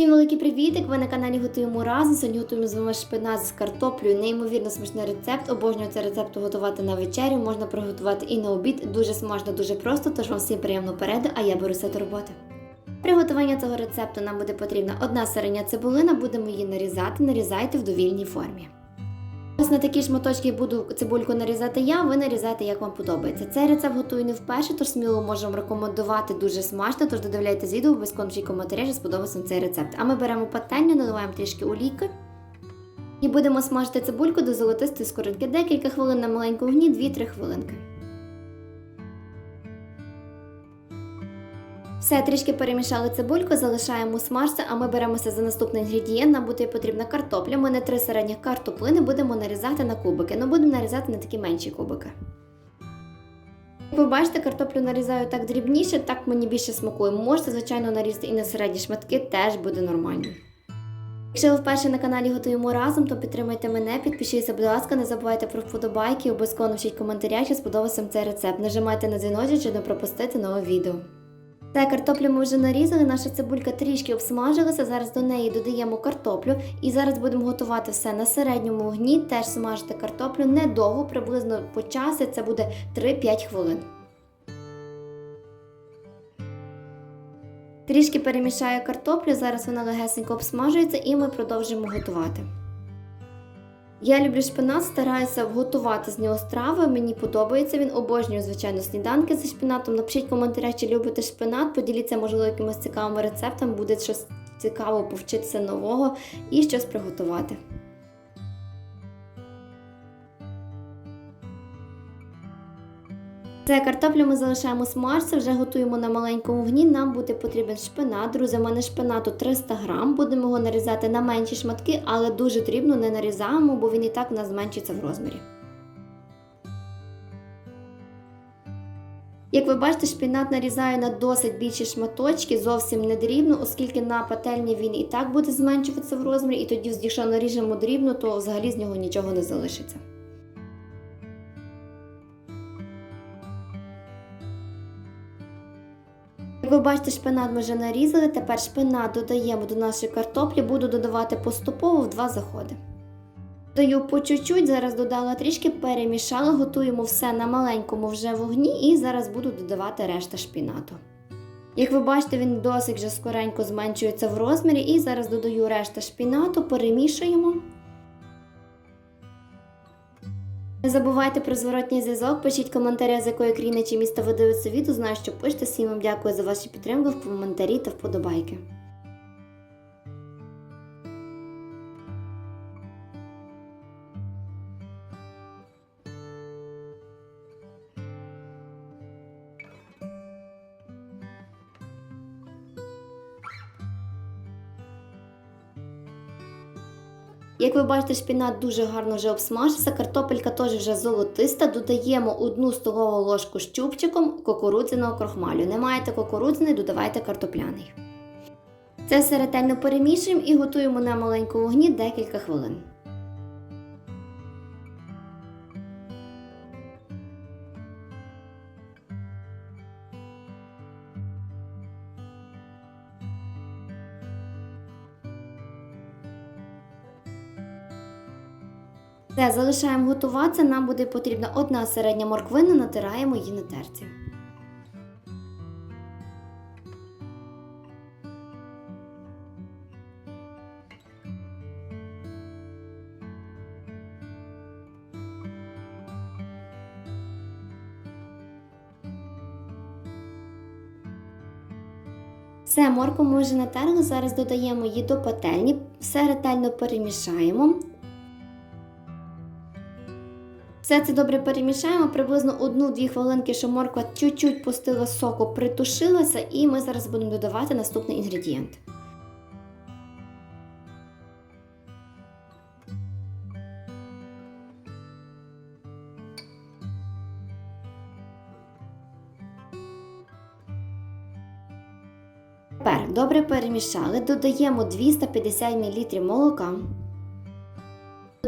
Всім великий привітик! Ви на каналі Готуємо разом. Сьогодні готуємо з вами шпинат з картоплею. Неймовірно смачний рецепт. Обожнюю цей рецепт готувати на вечерю. Можна приготувати і на обід. Дуже смачно, дуже просто. Тож вам всім приємно переду, а я беруся до роботи. Приготування цього рецепту нам буде потрібна одна середня цибулина. Будемо її нарізати. Нарізайте в довільній формі. Ось на такі шматочки буду цибульку нарізати я, ви нарізайте, як вам подобається. Цей рецепт готую не вперше, тож сміло можемо рекомендувати дуже смачно, тож додивляйтесь відео, без в коментарі, що сподобався цей рецепт. А ми беремо пательню, наливаємо трішки олійки і будемо смажити цибульку до золотистої скоринки. Декілька хвилин на маленькому вогні, 2-3 хвилинки. Все, трішки перемішали цибульку, залишаємо смажце, а ми беремося за наступний інгредієнт. Нам буде потрібна картопля. Ми на три середніх картоплини будемо нарізати на кубики. Ну будемо нарізати на такі менші кубики. Як ви бачите, картоплю нарізаю так дрібніше, так мені більше смакує. Можете, звичайно, нарізати і на середні шматки, теж буде нормально. Якщо ви вперше на каналі готуємо разом, то підтримайте мене, підпишіться, будь ласка, не забувайте про вподобайки, обов'язково напишіть коментарі, чи сподобався цей рецепт. Нажимайте на дзвіночок, щоб не пропустити нове відео. Та картоплю ми вже нарізали, наша цибулька трішки обсмажилася. Зараз до неї додаємо картоплю і зараз будемо готувати все на середньому вогні. Теж смажити картоплю недовго, приблизно по часі це буде 3-5 хвилин. Трішки перемішаю картоплю, зараз вона легесенько обсмажується і ми продовжимо готувати. Я люблю шпинат, стараюся вготувати з нього страви. Мені подобається він, обожнюю, звичайно, сніданки зі шпинатом. Напишіть в коментарях, чи любите шпинат, поділіться, можливо, якимось цікавими рецептами, буде щось цікаво повчитися нового і щось приготувати. Це картоплю ми залишаємо смажці, вже готуємо на маленькому вогні. Нам буде потрібен шпинат. Друзі, у мене шпинату 300 грам. Будемо його нарізати на менші шматки, але дуже дрібно не нарізаємо, бо він і так у нас зменшиться в розмірі. Як ви бачите, шпинат нарізаю на досить більші шматочки, зовсім не дрібно, оскільки на пательні він і так буде зменшуватися в розмірі, і тоді, якщо наріжемо дрібно, то взагалі з нього нічого не залишиться. Як ви бачите, шпинат ми вже нарізали. Тепер шпинат додаємо до нашої картоплі, буду додавати поступово в два заходи. Даю по чуть-чуть, зараз додала трішки, перемішала, готуємо все на маленькому вже вогні і зараз буду додавати решта шпінату. Як ви бачите, він досить вже скоренько зменшується в розмірі, і зараз додаю решта шпінату, перемішуємо. Не забувайте про зворотній зв'язок, пишіть коментарі, з якої країни чи міста ви дивитеся відео. Знаю, що пишете. Всім вам дякую за вашу підтримку в коментарі та вподобайки. Як ви бачите, шпінат дуже гарно вже обсмажився, картопелька теж вже золотиста. Додаємо одну столову ложку з чубчиком кукурудзяного крохмалю. Не маєте кукурудзяний, додавайте картопляний. Це все ретельно перемішуємо і готуємо на маленькому вогні декілька хвилин. Все, залишаємо готуватися. Нам буде потрібна одна середня морквина, натираємо її на терці. Все, морку ми вже натерли, зараз додаємо її до пательні, все ретельно перемішаємо. Все це добре перемішаємо, приблизно 1-2 хвилинки, щоб морква чуть-чуть пустила соку, притушилася, і ми зараз будемо додавати наступний інгредієнт. Тепер добре перемішали, додаємо 250 мл молока.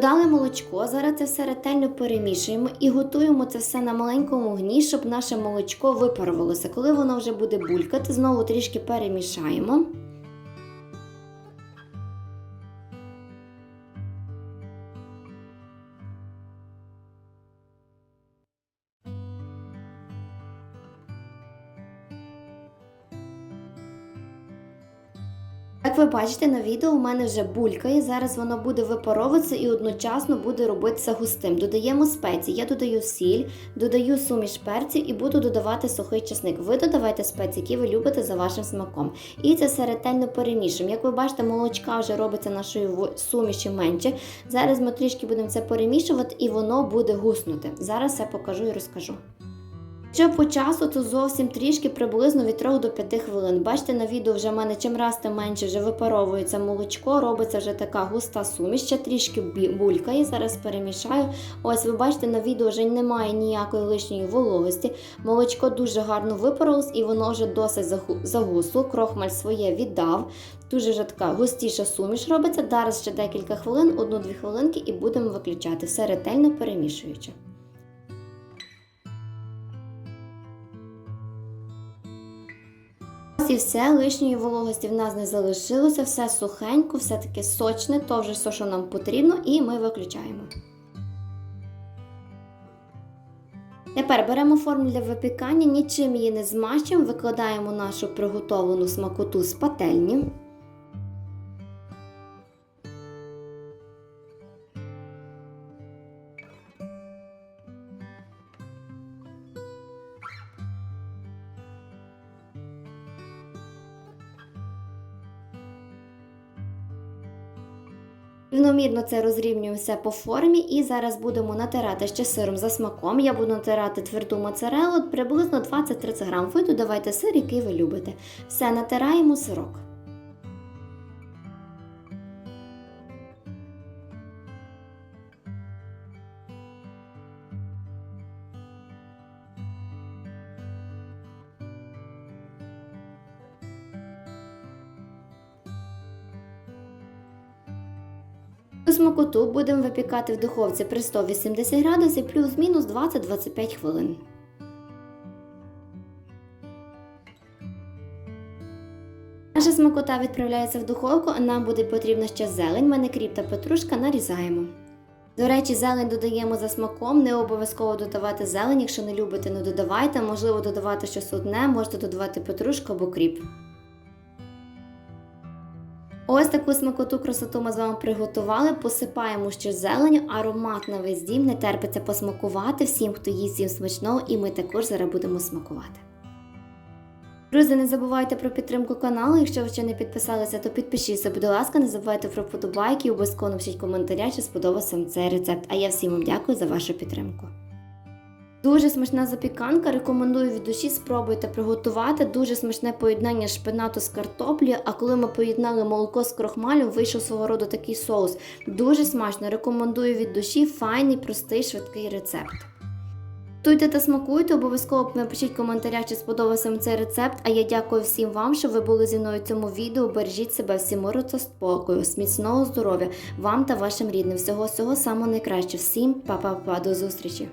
Додали молочко, зараз це все ретельно перемішуємо і готуємо це все на маленькому вогні, щоб наше молочко випарувалося. Коли воно вже буде булькати, знову трішки перемішаємо. Як ви бачите на відео, у мене вже булькає. Зараз воно буде випаровуватися і одночасно буде робитися густим. Додаємо спеції. Я додаю сіль, додаю суміш перців і буду додавати сухий чесник. Ви додавайте спеції, які ви любите за вашим смаком. І це все ретельно перемішуємо. Як ви бачите, молочка вже робиться нашої суміші менше. Зараз ми трішки будемо це перемішувати і воно буде гуснути. Зараз все покажу і розкажу. Що по часу, то зовсім трішки приблизно від 3 до 5 хвилин. Бачите, на відео вже в мене чим раз тим менше вже випаровується молочко, робиться вже така густа суміш, ще трішки булькає. Зараз перемішаю. Ось ви бачите, на відео вже немає ніякої лишньої вологості. Молочко дуже гарно випарилось і воно вже досить загусло. Крохмаль своє віддав. Дуже вже така густіша суміш робиться. Зараз ще декілька хвилин, одну-дві хвилинки, і будемо виключати. Все ретельно перемішуючи. І все, лишньої вологості в нас не залишилося, все сухенько, все таке сочне, то вже все, що нам потрібно, і ми виключаємо. Тепер беремо форму для випікання, нічим її не змащуємо, викладаємо нашу приготовану смакоту з пательні. Рівномірно це розрівнюю все по формі і зараз будемо натирати ще сиром за смаком. Я буду натирати тверду моцарелу приблизно 20-30 грам. Ви додавайте сир, який ви любите. Все натираємо сирок. Смакоту будемо випікати в духовці при 180 градусів плюс-мінус 20-25 хвилин. Наша смакота відправляється в духовку, а нам буде потрібна ще зелень. Мене кріп та петрушка нарізаємо. До речі, зелень додаємо за смаком, не обов'язково додавати зелень, якщо не любите, не додавайте. Можливо, додавати щось одне, можете додавати петрушку або кріп. Ось таку смакоту красоту ми з вами приготували. Посипаємо ще зеленю, аромат на весь дім, не терпиться посмакувати всім, хто їсть всім смачного, і ми також зараз будемо смакувати. Друзі, не забувайте про підтримку каналу. Якщо ви ще не підписалися, то підпишіться, будь ласка, не забувайте про вподобайки обов'язково напишіть коментаря, чи сподобався вам цей рецепт. А я всім вам дякую за вашу підтримку. Дуже смачна запіканка. Рекомендую від душі спробуйте приготувати. Дуже смачне поєднання шпинату з картоплею. А коли ми поєднали молоко з крохмалем, вийшов свого роду такий соус. Дуже смачно. Рекомендую від душі файний, простий, швидкий рецепт. Готуйте та смакуйте, обов'язково напишіть в коментарях, чи сподобався вам цей рецепт. А я дякую всім вам, що ви були зі мною в цьому відео. Бережіть себе, всім миру та спокою, сміцного здоров'я вам та вашим рідним. Всього всього самого найкращого. Всім па-па-па, до зустрічі!